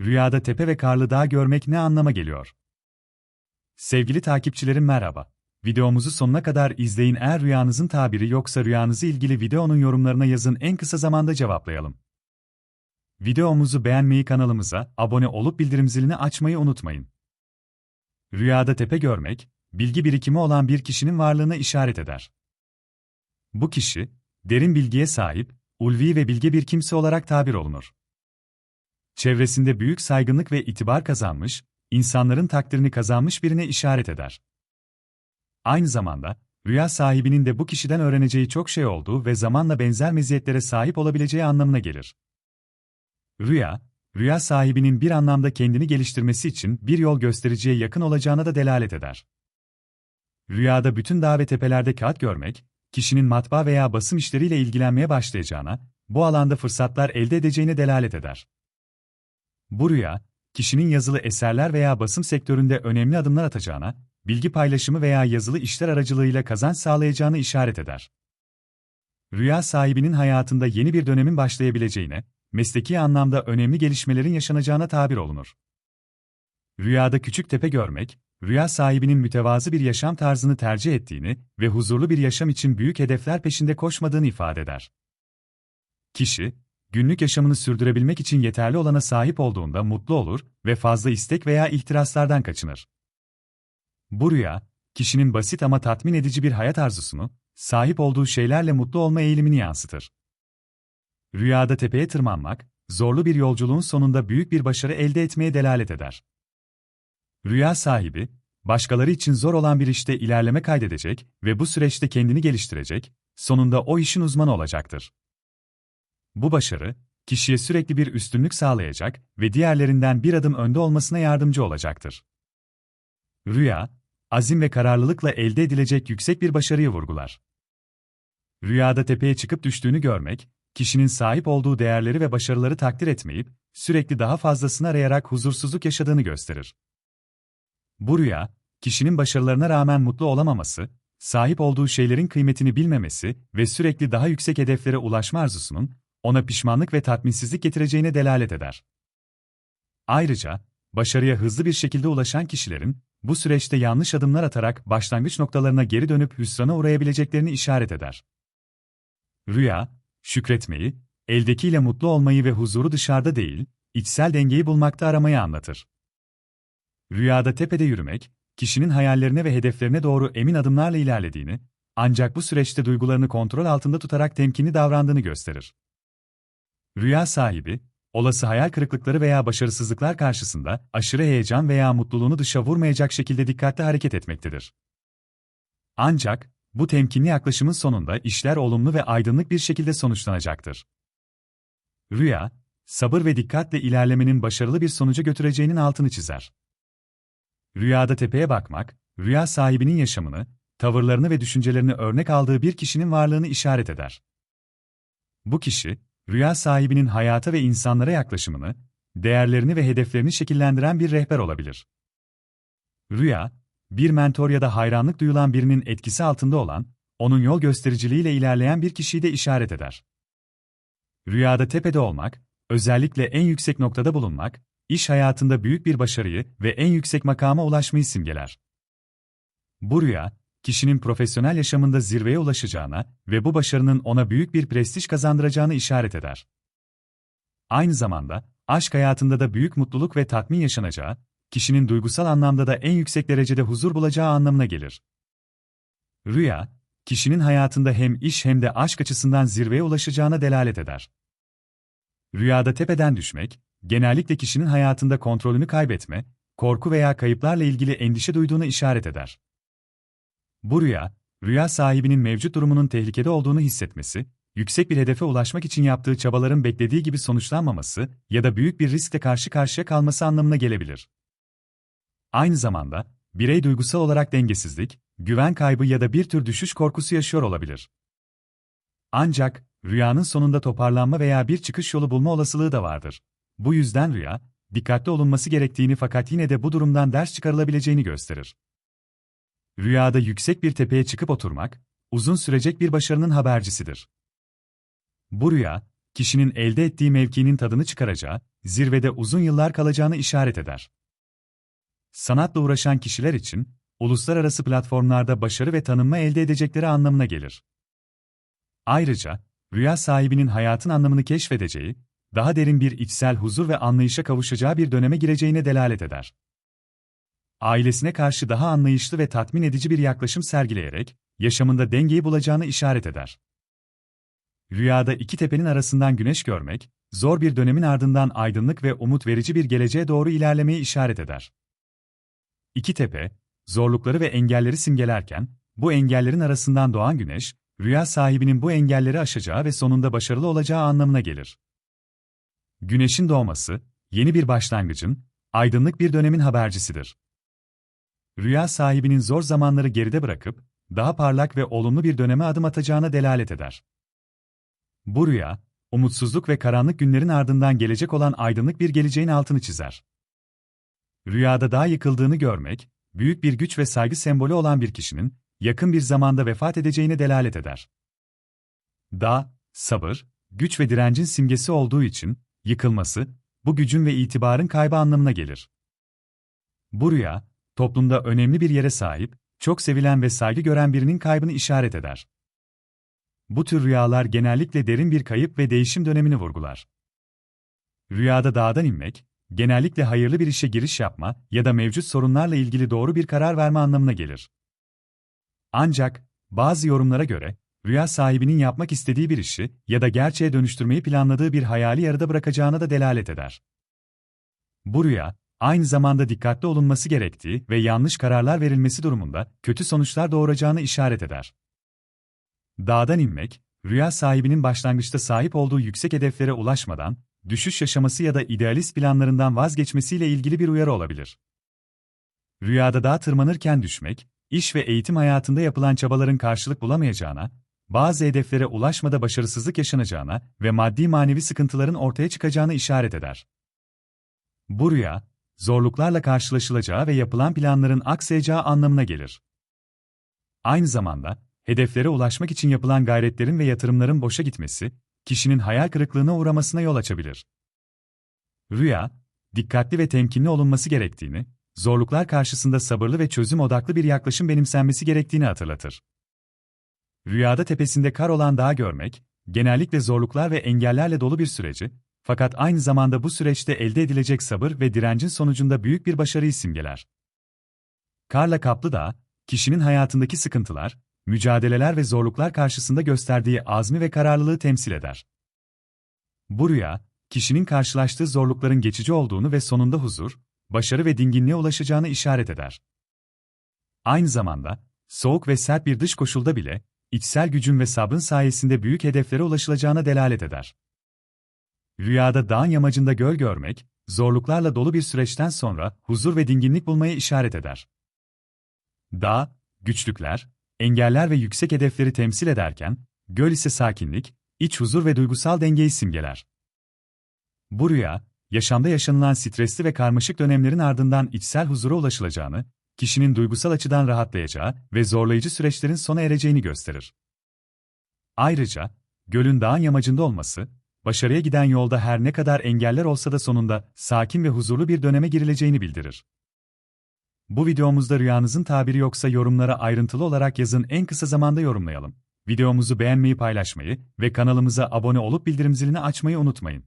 rüyada tepe ve karlı dağ görmek ne anlama geliyor? Sevgili takipçilerim merhaba. Videomuzu sonuna kadar izleyin eğer rüyanızın tabiri yoksa rüyanızı ilgili videonun yorumlarına yazın en kısa zamanda cevaplayalım. Videomuzu beğenmeyi kanalımıza abone olup bildirim zilini açmayı unutmayın. Rüyada tepe görmek, bilgi birikimi olan bir kişinin varlığına işaret eder. Bu kişi, derin bilgiye sahip, ulvi ve bilge bir kimse olarak tabir olunur. Çevresinde büyük saygınlık ve itibar kazanmış, insanların takdirini kazanmış birine işaret eder. Aynı zamanda, rüya sahibinin de bu kişiden öğreneceği çok şey olduğu ve zamanla benzer meziyetlere sahip olabileceği anlamına gelir. Rüya, rüya sahibinin bir anlamda kendini geliştirmesi için bir yol göstericiye yakın olacağına da delalet eder. Rüyada bütün dağ ve tepelerde kağıt görmek, kişinin matbaa veya basım işleriyle ilgilenmeye başlayacağına, bu alanda fırsatlar elde edeceğine delalet eder. Bu rüya, kişinin yazılı eserler veya basım sektöründe önemli adımlar atacağına, bilgi paylaşımı veya yazılı işler aracılığıyla kazanç sağlayacağını işaret eder. Rüya sahibinin hayatında yeni bir dönemin başlayabileceğine, mesleki anlamda önemli gelişmelerin yaşanacağına tabir olunur. Rüyada küçük tepe görmek, rüya sahibinin mütevazı bir yaşam tarzını tercih ettiğini ve huzurlu bir yaşam için büyük hedefler peşinde koşmadığını ifade eder. Kişi, günlük yaşamını sürdürebilmek için yeterli olana sahip olduğunda mutlu olur ve fazla istek veya ihtiraslardan kaçınır. Bu rüya, kişinin basit ama tatmin edici bir hayat arzusunu, sahip olduğu şeylerle mutlu olma eğilimini yansıtır. Rüyada tepeye tırmanmak, zorlu bir yolculuğun sonunda büyük bir başarı elde etmeye delalet eder. Rüya sahibi, başkaları için zor olan bir işte ilerleme kaydedecek ve bu süreçte kendini geliştirecek, sonunda o işin uzmanı olacaktır. Bu başarı, kişiye sürekli bir üstünlük sağlayacak ve diğerlerinden bir adım önde olmasına yardımcı olacaktır. Rüya, azim ve kararlılıkla elde edilecek yüksek bir başarıyı vurgular. Rüyada tepeye çıkıp düştüğünü görmek, kişinin sahip olduğu değerleri ve başarıları takdir etmeyip, sürekli daha fazlasını arayarak huzursuzluk yaşadığını gösterir. Bu rüya, kişinin başarılarına rağmen mutlu olamaması, sahip olduğu şeylerin kıymetini bilmemesi ve sürekli daha yüksek hedeflere ulaşma arzusunun, ona pişmanlık ve tatminsizlik getireceğine delalet eder. Ayrıca, başarıya hızlı bir şekilde ulaşan kişilerin, bu süreçte yanlış adımlar atarak başlangıç noktalarına geri dönüp hüsrana uğrayabileceklerini işaret eder. Rüya, şükretmeyi, eldekiyle mutlu olmayı ve huzuru dışarıda değil, içsel dengeyi bulmakta aramayı anlatır. Rüyada tepede yürümek, kişinin hayallerine ve hedeflerine doğru emin adımlarla ilerlediğini, ancak bu süreçte duygularını kontrol altında tutarak temkinli davrandığını gösterir. Rüya sahibi, olası hayal kırıklıkları veya başarısızlıklar karşısında aşırı heyecan veya mutluluğunu dışa vurmayacak şekilde dikkatli hareket etmektedir. Ancak, bu temkinli yaklaşımın sonunda işler olumlu ve aydınlık bir şekilde sonuçlanacaktır. Rüya, sabır ve dikkatle ilerlemenin başarılı bir sonuca götüreceğinin altını çizer. Rüyada tepeye bakmak, rüya sahibinin yaşamını, tavırlarını ve düşüncelerini örnek aldığı bir kişinin varlığını işaret eder. Bu kişi, rüya sahibinin hayata ve insanlara yaklaşımını, değerlerini ve hedeflerini şekillendiren bir rehber olabilir. Rüya, bir mentor ya da hayranlık duyulan birinin etkisi altında olan, onun yol göstericiliğiyle ilerleyen bir kişiyi de işaret eder. Rüyada tepede olmak, özellikle en yüksek noktada bulunmak, iş hayatında büyük bir başarıyı ve en yüksek makama ulaşmayı simgeler. Bu rüya, kişinin profesyonel yaşamında zirveye ulaşacağına ve bu başarının ona büyük bir prestij kazandıracağını işaret eder. Aynı zamanda, aşk hayatında da büyük mutluluk ve tatmin yaşanacağı, kişinin duygusal anlamda da en yüksek derecede huzur bulacağı anlamına gelir. Rüya, kişinin hayatında hem iş hem de aşk açısından zirveye ulaşacağına delalet eder. Rüyada tepeden düşmek, genellikle kişinin hayatında kontrolünü kaybetme, korku veya kayıplarla ilgili endişe duyduğunu işaret eder. Bu rüya, rüya sahibinin mevcut durumunun tehlikede olduğunu hissetmesi, yüksek bir hedefe ulaşmak için yaptığı çabaların beklediği gibi sonuçlanmaması ya da büyük bir riskle karşı karşıya kalması anlamına gelebilir. Aynı zamanda, birey duygusal olarak dengesizlik, güven kaybı ya da bir tür düşüş korkusu yaşıyor olabilir. Ancak, rüyanın sonunda toparlanma veya bir çıkış yolu bulma olasılığı da vardır. Bu yüzden rüya, dikkatli olunması gerektiğini fakat yine de bu durumdan ders çıkarılabileceğini gösterir. Rüyada yüksek bir tepeye çıkıp oturmak, uzun sürecek bir başarının habercisidir. Bu rüya, kişinin elde ettiği mevkinin tadını çıkaracağı, zirvede uzun yıllar kalacağını işaret eder. Sanatla uğraşan kişiler için, uluslararası platformlarda başarı ve tanınma elde edecekleri anlamına gelir. Ayrıca, rüya sahibinin hayatın anlamını keşfedeceği, daha derin bir içsel huzur ve anlayışa kavuşacağı bir döneme gireceğine delalet eder. Ailesine karşı daha anlayışlı ve tatmin edici bir yaklaşım sergileyerek, yaşamında dengeyi bulacağını işaret eder. Rüyada iki tepenin arasından güneş görmek, zor bir dönemin ardından aydınlık ve umut verici bir geleceğe doğru ilerlemeyi işaret eder. İki tepe, zorlukları ve engelleri simgelerken, bu engellerin arasından doğan güneş, rüya sahibinin bu engelleri aşacağı ve sonunda başarılı olacağı anlamına gelir. Güneşin doğması, yeni bir başlangıcın, aydınlık bir dönemin habercisidir. Rüya sahibinin zor zamanları geride bırakıp, daha parlak ve olumlu bir döneme adım atacağına delalet eder. Bu rüya, umutsuzluk ve karanlık günlerin ardından gelecek olan aydınlık bir geleceğin altını çizer. Rüyada dağ yıkıldığını görmek, büyük bir güç ve saygı sembolü olan bir kişinin, yakın bir zamanda vefat edeceğine delalet eder. Dağ, sabır, güç ve direncin simgesi olduğu için, yıkılması, bu gücün ve itibarın kaybı anlamına gelir. Bu rüya, toplumda önemli bir yere sahip, çok sevilen ve saygı gören birinin kaybını işaret eder. Bu tür rüyalar genellikle derin bir kayıp ve değişim dönemini vurgular. Rüyada dağdan inmek, genellikle hayırlı bir işe giriş yapma ya da mevcut sorunlarla ilgili doğru bir karar verme anlamına gelir. Ancak, bazı yorumlara göre, rüya sahibinin yapmak istediği bir işi ya da gerçeğe dönüştürmeyi planladığı bir hayali yarıda bırakacağına da delalet eder. Bu rüya, aynı zamanda dikkatli olunması gerektiği ve yanlış kararlar verilmesi durumunda kötü sonuçlar doğuracağını işaret eder. Dağdan inmek, rüya sahibinin başlangıçta sahip olduğu yüksek hedeflere ulaşmadan, düşüş yaşaması ya da idealist planlarından vazgeçmesiyle ilgili bir uyarı olabilir. Rüyada dağa tırmanırken düşmek, iş ve eğitim hayatında yapılan çabaların karşılık bulamayacağına, bazı hedeflere ulaşmada başarısızlık yaşanacağına ve maddi manevi sıkıntıların ortaya çıkacağını işaret eder. Bu rüya, zorluklarla karşılaşılacağı ve yapılan planların aksayacağı anlamına gelir. Aynı zamanda, hedeflere ulaşmak için yapılan gayretlerin ve yatırımların boşa gitmesi, kişinin hayal kırıklığına uğramasına yol açabilir. Rüya, dikkatli ve temkinli olunması gerektiğini, zorluklar karşısında sabırlı ve çözüm odaklı bir yaklaşım benimsenmesi gerektiğini hatırlatır. Rüyada tepesinde kar olan dağ görmek, genellikle zorluklar ve engellerle dolu bir süreci, fakat aynı zamanda bu süreçte elde edilecek sabır ve direncin sonucunda büyük bir başarıyı simgeler. Karla kaplı dağ, kişinin hayatındaki sıkıntılar, mücadeleler ve zorluklar karşısında gösterdiği azmi ve kararlılığı temsil eder. Bu rüya, kişinin karşılaştığı zorlukların geçici olduğunu ve sonunda huzur, başarı ve dinginliğe ulaşacağını işaret eder. Aynı zamanda, soğuk ve sert bir dış koşulda bile, içsel gücün ve sabrın sayesinde büyük hedeflere ulaşılacağına delalet eder. Rüyada dağın yamacında göl görmek, zorluklarla dolu bir süreçten sonra huzur ve dinginlik bulmaya işaret eder. Dağ, güçlükler, engeller ve yüksek hedefleri temsil ederken, göl ise sakinlik, iç huzur ve duygusal dengeyi simgeler. Bu rüya, yaşamda yaşanılan stresli ve karmaşık dönemlerin ardından içsel huzura ulaşılacağını, kişinin duygusal açıdan rahatlayacağı ve zorlayıcı süreçlerin sona ereceğini gösterir. Ayrıca, gölün dağın yamacında olması, başarıya giden yolda her ne kadar engeller olsa da sonunda sakin ve huzurlu bir döneme girileceğini bildirir. Bu videomuzda rüyanızın tabiri yoksa yorumlara ayrıntılı olarak yazın en kısa zamanda yorumlayalım. Videomuzu beğenmeyi paylaşmayı ve kanalımıza abone olup bildirim zilini açmayı unutmayın.